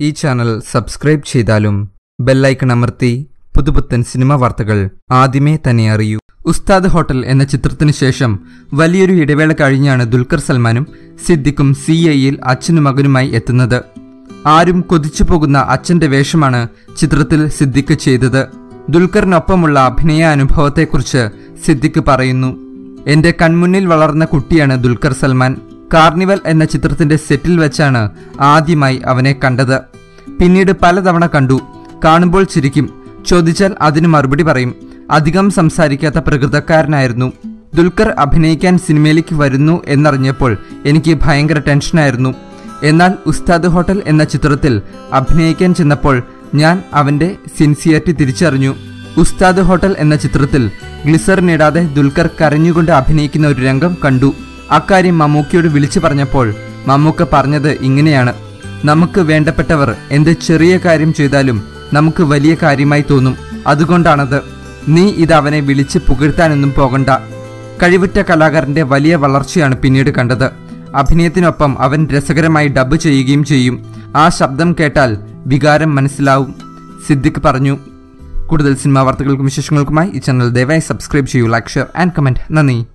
ഈ channel subscribe ചെയ്താലും bell icon അമർത്തി പുതുപുത്തൻ സിനിമ വാർത്തകൾ ആദ്യമേ തന്നെ അറിയൂ. ഉസ്താദ് ഹോട്ടൽ എന്ന ചിത്രത്തിനു ശേഷം വലിയൊരു ഇടവേള കഴിഞ്ഞാണ് ദുൽഖർ സൽമാനും സിദ്ദിഖും സി ഐയിൽ അച്ഛനും മകനുമായി എത്തുന്നത്. ആരും കൊതിച്ചു പോകുന്ന അച്ഛന്റെ വേഷമാണ് ചിത്രത്തിൽ സിദ്ദിഖ് ചെയ്തത്. ദുൽഖറിനൊപ്പമുള്ള അഭിനയ അനുഭവത്തെക്കുറിച്ച് സിദ്ദിഖ് പറയുന്നു എന്റെ കൺമുന്നിൽ വളർന്ന കുട്ടിയാണ് ദുൽഖർ സൽമാൻ. കാർണിവൽ എന്ന ചിത്രത്തിന്റെ സെറ്റിൽ വെച്ചാണ് ആദ്യമായി അവനെ കണ്ടത്. പിന്നീട് പലതവണ കണ്ടു. കാണുമ്പോൾ ചിരിക്കും. ചോദിച്ചാൽ അതിന് മറുപടി പറയും. അധികം സംസാരിക്കാത്ത പ്രകൃതക്കാരനായിരുന്നു. ദുൽഖർ അഭിനയിക്കാൻ സിനിമയിലേക്ക് വരുന്നു എന്നറിഞ്ഞപ്പോൾ എനിക്ക് ഭയങ്കര ടെൻഷനായിരുന്നു. എന്നാൽ ഉസ്താദ് ഹോട്ടൽ എന്ന ചിത്രത്തിൽ അഭിനയിക്കാൻ ചെന്നപ്പോൾ ഞാൻ അവന്റെ സിൻസിയറിറ്റി തിരിച്ചറിഞ്ഞു. ഉസ്താദ് ഹോട്ടൽ എന്ന ചിത്രത്തിൽ ഗ്ലിസറിനിടാതെ ദുൽഖർ കരഞ്ഞുകൊണ്ട് അഭിനയിക്കുന്ന ഒരു രംഗം കണ്ടു. അക്കാര്യം മമ്മൂക്കയോട് വിളിച്ചു പറഞ്ഞപ്പോൾ മമ്മൂക്ക പറഞ്ഞത് ഇങ്ങനെയാണ്. നമുക്ക് വേണ്ടപ്പെട്ടവർ എന്ത് ചെറിയ കാര്യം ചെയ്താലും നമുക്ക് വലിയ കാര്യമായി തോന്നും. അതുകൊണ്ടാണത്. നീ ഇത് അവനെ വിളിച്ച് പുകഴ്ത്താനൊന്നും പോകണ്ട. കഴിവുറ്റ കലാകാരന്റെ വലിയ വളർച്ചയാണ് പിന്നീട് കണ്ടത്. അഭിനയത്തിനൊപ്പം അവൻ രസകരമായി ഡബ് ചെയ്യുകയും ചെയ്യും. ആ ശബ്ദം കേട്ടാൽ വികാരം മനസ്സിലാവും സിദ്ദിഖ് പറഞ്ഞു. കൂടുതൽ സിനിമാ വാർത്തകൾക്കും വിശേഷങ്ങൾക്കുമായി ഈ ചാനൽ ദയവായി സബ്സ്ക്രൈബ് ചെയ്യൂ ലൈക്ക് ഷെയർ ആൻഡ് കമന്റ്. നന്ദി.